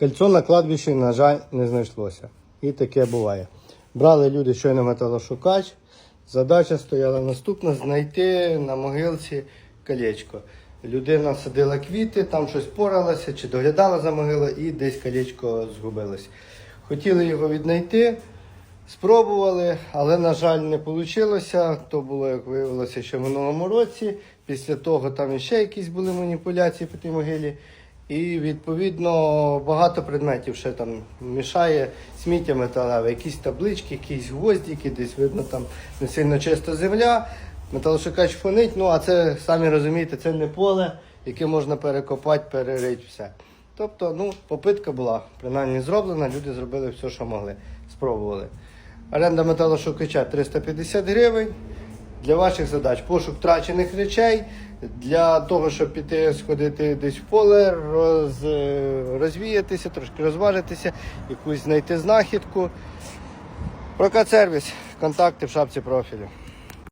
Кольцо на кладбищі, на жаль, не знайшлося. І таке буває. Брали люди щойно металошукач. Задача стояла наступна: знайти на могилці колечко. Людина садила квіти, там щось поралася чи доглядала за могилою і десь колечко згубилось. Хотіли його віднайти, спробували, але, на жаль, не вийшло. То було, як виявилося, ще в минулому році. Після того там іще якісь були маніпуляції по тій могилі. І відповідно багато предметів ще там мішає сміття металеве, якісь таблички, якісь гвоздики, десь видно там не сильно чиста земля, металошукач фонить. Ну а це самі розумієте, це не поле, яке можна перекопати, перерити все. Тобто, ну, попитка була принаймні зроблена, люди зробили все, що могли, спробували. Оренда металошукача 350 гривень. Для ваших задач пошук втрачених речей, для того, щоб піти сходити десь в поле, роз, розвіятися, трошки розважитися, якусь знайти знахідку. Прокат сервіс, контакти в шапці профілю.